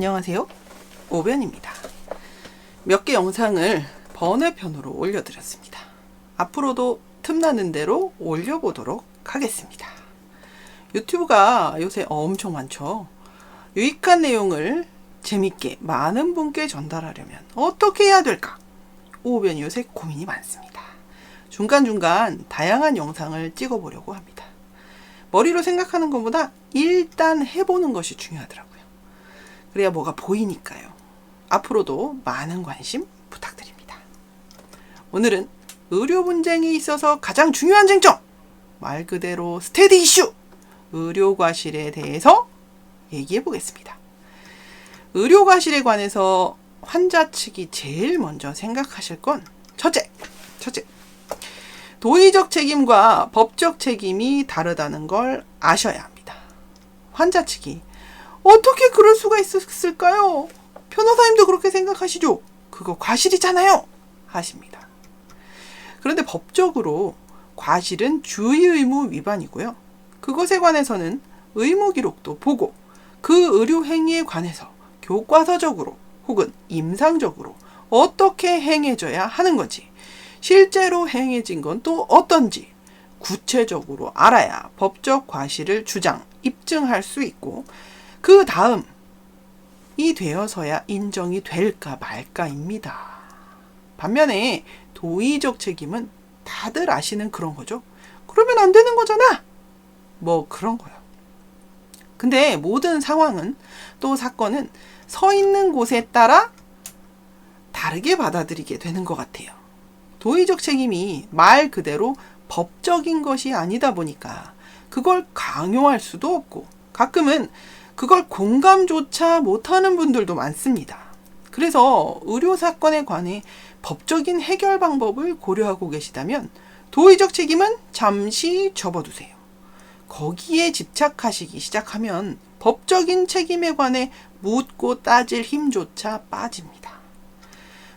안녕하세요. 오변입니다. 몇 개 영상을 번외편으로 올려드렸습니다. 앞으로도 틈나는 대로 올려보도록 하겠습니다. 유튜브가 요새 엄청 많죠. 유익한 내용을 재밌게 많은 분께 전달하려면 어떻게 해야 될까? 오변이 요새 고민이 많습니다. 중간중간 다양한 영상을 찍어보려고 합니다. 머리로 생각하는 것보다 일단 해보는 것이 중요하더라고요. 그래야 뭐가 보이니까요. 앞으로도 많은 관심 부탁드립니다. 오늘은 의료 분쟁이 있어서 가장 중요한 쟁점! 말 그대로 스테디 이슈! 의료 과실에 대해서 얘기해 보겠습니다. 의료 과실에 관해서 환자 측이 제일 먼저 생각하실 건 첫째, 첫째, 도의적 책임과 법적 책임이 다르다는 걸 아셔야 합니다. 환자 측이 어떻게 그럴 수가 있었을까요? 변호사님도 그렇게 생각하시죠? 그거 과실이잖아요! 하십니다. 그런데 법적으로 과실은 주의 의무 위반이고요. 그것에 관해서는 의무 기록도 보고 그 의료 행위에 관해서 교과서적으로 혹은 임상적으로 어떻게 행해져야 하는 건지 실제로 행해진 건 또 어떤지 구체적으로 알아야 법적 과실을 주장, 입증할 수 있고 그 다음 이 되어서야 인정이 될까 말까입니다. 반면에 도의적 책임은 다들 아시는 그런 거죠. 그러면 안 되는 거잖아. 뭐 그런 거요. 근데 모든 상황은 또 사건은 서 있는 곳에 따라 다르게 받아들이게 되는 것 같아요. 도의적 책임이 말 그대로 법적인 것이 아니다 보니까 그걸 강요할 수도 없고 가끔은 그걸 공감조차 못하는 분들도 많습니다. 그래서 의료 사건에 관해 법적인 해결 방법을 고려하고 계시다면 도의적 책임은 잠시 접어두세요. 거기에 집착하시기 시작하면 법적인 책임에 관해 묻고 따질 힘조차 빠집니다.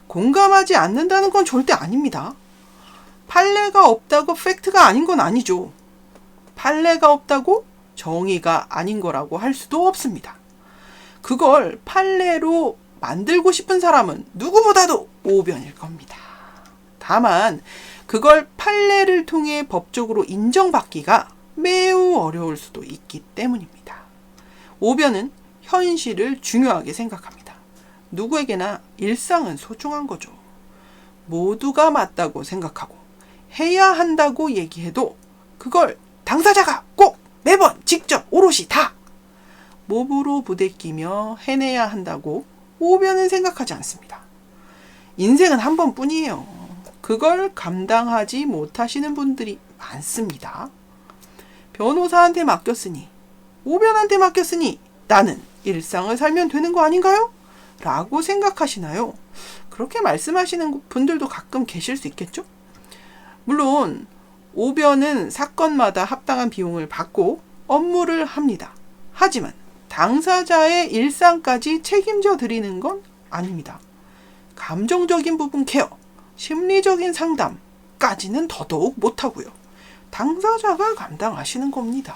공감하지 않는다는 건 절대 아닙니다. 판례가 없다고 팩트가 아닌 건 아니죠. 판례가 없다고 정의가 아닌 거라고 할 수도 없습니다. 그걸 판례로 만들고 싶은 사람은 누구보다도 오변일 겁니다. 다만 그걸 판례를 통해 법적으로 인정받기가 매우 어려울 수도 있기 때문입니다. 오변은 현실을 중요하게 생각합니다. 누구에게나 일상은 소중한 거죠. 모두가 맞다고 생각하고 해야 한다고 얘기해도 그걸 당사자가 꼭 매번 직접 오롯이 다 몸으로 부대끼며 해내야 한다고 오변은 생각하지 않습니다. 인생은 한 번뿐이에요. 그걸 감당하지 못하시는 분들이 많습니다. 변호사한테 맡겼으니, 오변한테 맡겼으니 나는 일상을 살면 되는 거 아닌가요? 라고 생각하시나요? 그렇게 말씀하시는 분들도 가끔 계실 수 있겠죠? 물론, 오변은 사건마다 합당한 비용을 받고 업무를 합니다. 하지만 당사자의 일상까지 책임져 드리는 건 아닙니다. 감정적인 부분 케어, 심리적인 상담까지는 더더욱 못하고요. 당사자가 감당하시는 겁니다.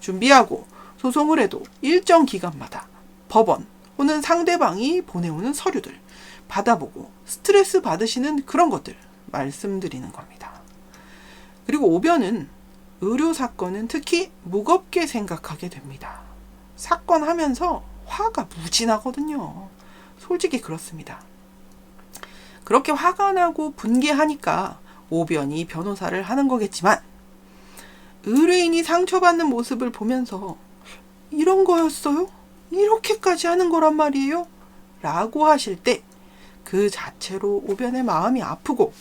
준비하고 소송을 해도 일정 기간마다 법원 혹은 상대방이 보내오는 서류들 받아보고 스트레스 받으시는 그런 것들 말씀드리는 겁니다. 그리고 오변은 의료 사건은 특히 무겁게 생각하게 됩니다. 사건 하면서 화가 무진하거든요. 솔직히 그렇습니다. 그렇게 화가 나고 분개하니까 오변이 변호사를 하는 거겠지만 의뢰인이 상처받는 모습을 보면서 이런 거였어요? 이렇게까지 하는 거란 말이에요? 라고 하실 때 그 자체로 오변의 마음이 아프고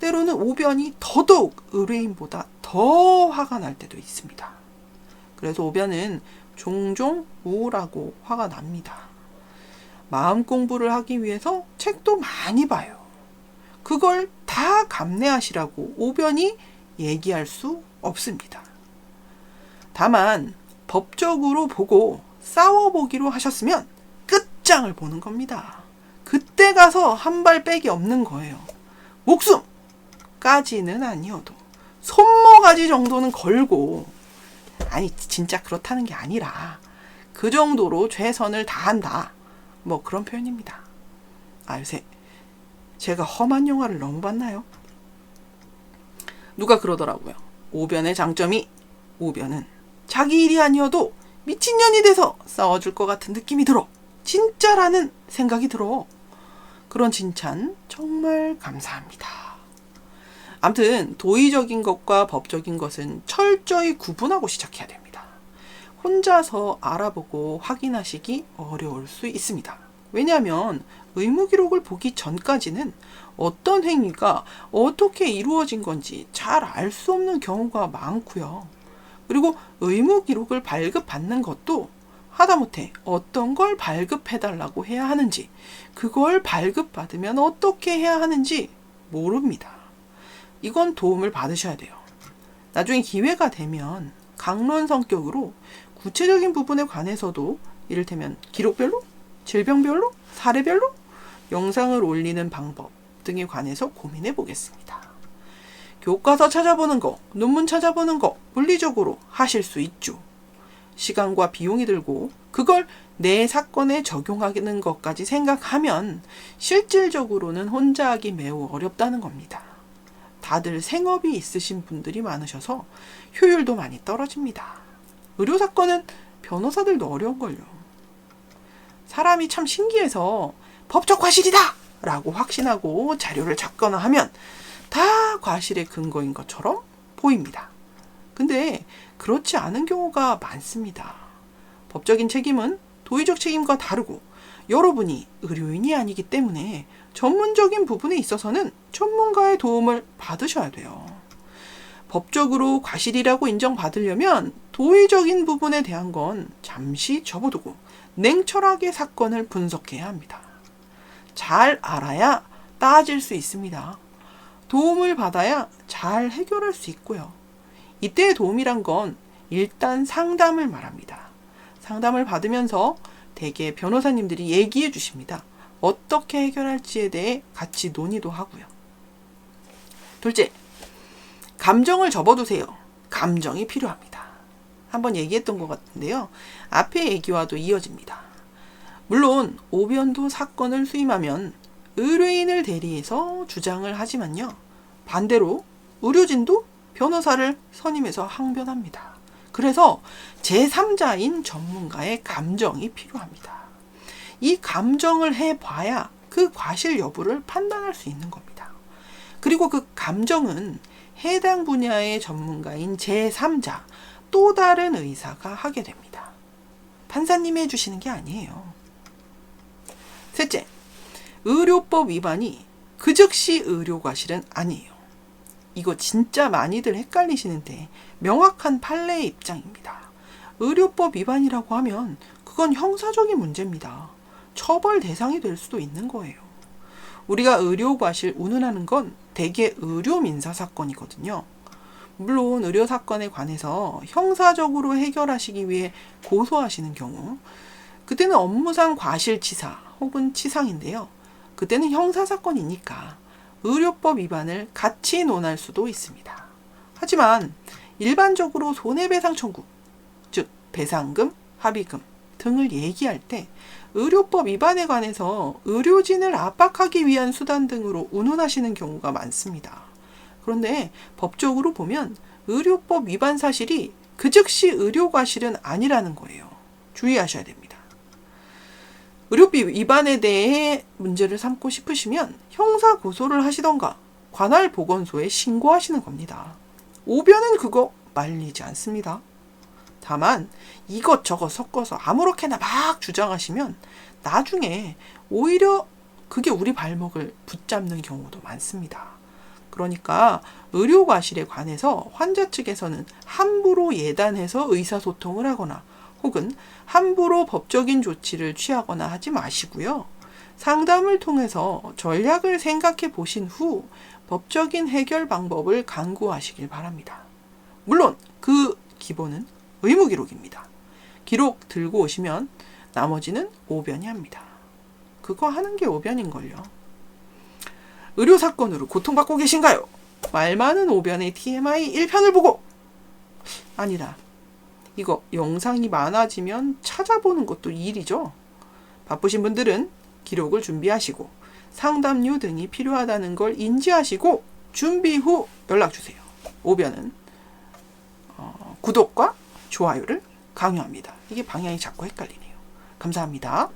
때로는 오변이 더더욱 의뢰인보다 더 화가 날 때도 있습니다. 그래서 오변은 종종 우울하고 화가 납니다. 마음 공부를 하기 위해서 책도 많이 봐요. 그걸 다 감내하시라고 오변이 얘기할 수 없습니다. 다만 법적으로 보고 싸워보기로 하셨으면 끝장을 보는 겁니다. 그때 가서 한 발 빼기 없는 거예요. 목숨 까지는 아니어도 손모가지 정도는 걸고 아니 진짜 그렇다는 게 아니라 그 정도로 최선을 다한다 뭐 그런 표현입니다. 아, 요새 제가 험한 영화를 너무 봤나요? 누가 그러더라고요. 오변의 장점이 오변은 자기 일이 아니어도 미친년이 돼서 싸워줄 것 같은 느낌이 들어. 진짜라는 생각이 들어. 그런 칭찬 정말 감사합니다. 암튼 도의적인 것과 법적인 것은 철저히 구분하고 시작해야 됩니다. 혼자서 알아보고 확인하시기 어려울 수 있습니다. 왜냐하면 의무 기록을 보기 전까지는 어떤 행위가 어떻게 이루어진 건지 잘 알 수 없는 경우가 많고요. 그리고 의무 기록을 발급받는 것도 하다못해 어떤 걸 발급해달라고 해야 하는지, 그걸 발급받으면 어떻게 해야 하는지 모릅니다. 이건 도움을 받으셔야 돼요. 나중에 기회가 되면 강론 성격으로 구체적인 부분에 관해서도 이를테면 기록별로, 질병별로, 사례별로 영상을 올리는 방법 등에 관해서 고민해 보겠습니다. 교과서 찾아보는 거, 논문 찾아보는 거 물리적으로 하실 수 있죠. 시간과 비용이 들고 그걸 내 사건에 적용하는 것까지 생각하면 실질적으로는 혼자 하기 매우 어렵다는 겁니다. 다들 생업이 있으신 분들이 많으셔서 효율도 많이 떨어집니다. 의료 사건은 변호사들도 어려운걸요. 사람이 참 신기해서 법적 과실이다! 라고 확신하고 자료를 찾거나 하면 다 과실의 근거인 것처럼 보입니다. 근데 그렇지 않은 경우가 많습니다. 법적인 책임은 도의적 책임과 다르고 여러분이 의료인이 아니기 때문에 전문적인 부분에 있어서는 전문가의 도움을 받으셔야 돼요. 법적으로 과실이라고 인정받으려면 도의적인 부분에 대한 건 잠시 접어두고 냉철하게 사건을 분석해야 합니다. 잘 알아야 따질 수 있습니다. 도움을 받아야 잘 해결할 수 있고요. 이때의 도움이란 건 일단 상담을 말합니다. 상담을 받으면서 대개 변호사님들이 얘기해 주십니다. 어떻게 해결할지에 대해 같이 논의도 하고요. 둘째, 감정을 접어두세요. 감정이 필요합니다. 한번 얘기했던 것 같은데요. 앞의 얘기와도 이어집니다. 물론 오변도 사건을 수임하면 의뢰인을 대리해서 주장을 하지만요. 반대로 의료진도 변호사를 선임해서 항변합니다. 그래서 제3자인 전문가의 감정이 필요합니다. 이 감정을 해봐야 그 과실 여부를 판단할 수 있는 겁니다. 그리고 그 감정은 해당 분야의 전문가인 제3자, 또 다른 의사가 하게 됩니다. 판사님이 해주시는 게 아니에요. 셋째, 의료법 위반이 그 즉시 의료과실은 아니에요. 이거 진짜 많이들 헷갈리시는데 명확한 판례의 입장입니다. 의료법 위반이라고 하면 그건 형사적인 문제입니다. 처벌 대상이 될 수도 있는 거예요. 우리가 의료과실 운운하는 건 대개 의료민사 사건이거든요. 물론 의료 사건에 관해서 형사적으로 해결하시기 위해 고소하시는 경우 그때는 업무상 과실치사 혹은 치상인데요. 그때는 형사 사건이니까 의료법 위반을 같이 논할 수도 있습니다. 하지만 일반적으로 손해배상 청구, 즉 배상금, 합의금 등을 얘기할 때 의료법 위반에 관해서 의료진을 압박하기 위한 수단 등으로 운운하시는 경우가 많습니다. 그런데 법적으로 보면 의료법 위반 사실이 그 즉시 의료 과실은 아니라는 거예요. 주의하셔야 됩니다. 의료비 위반에 대해 문제를 삼고 싶으시면 형사 고소를 하시던가 관할 보건소에 신고하시는 겁니다. 오변은 그거 말리지 않습니다. 다만 이것저것 섞어서 아무렇게나 막 주장하시면 나중에 오히려 그게 우리 발목을 붙잡는 경우도 많습니다. 그러니까 의료과실에 관해서 환자 측에서는 함부로 예단해서 의사소통을 하거나 혹은 함부로 법적인 조치를 취하거나 하지 마시고요. 상담을 통해서 전략을 생각해 보신 후 법적인 해결 방법을 강구하시길 바랍니다. 물론 그 기본은 의무 기록입니다. 기록 들고 오시면 나머지는 오변이 합니다. 그거 하는 게 오변인걸요. 의료 사건으로 고통받고 계신가요? 말 많은 오변의 TMI 1편을 보고 아니다. 이거 영상이 많아지면 찾아보는 것도 일이죠. 바쁘신 분들은 기록을 준비하시고 상담료 등이 필요하다는 걸 인지하시고 준비 후 연락 주세요. 오변은 어, 구독과 좋아요를 강요합니다. 이게 방향이 자꾸 헷갈리네요. 감사합니다.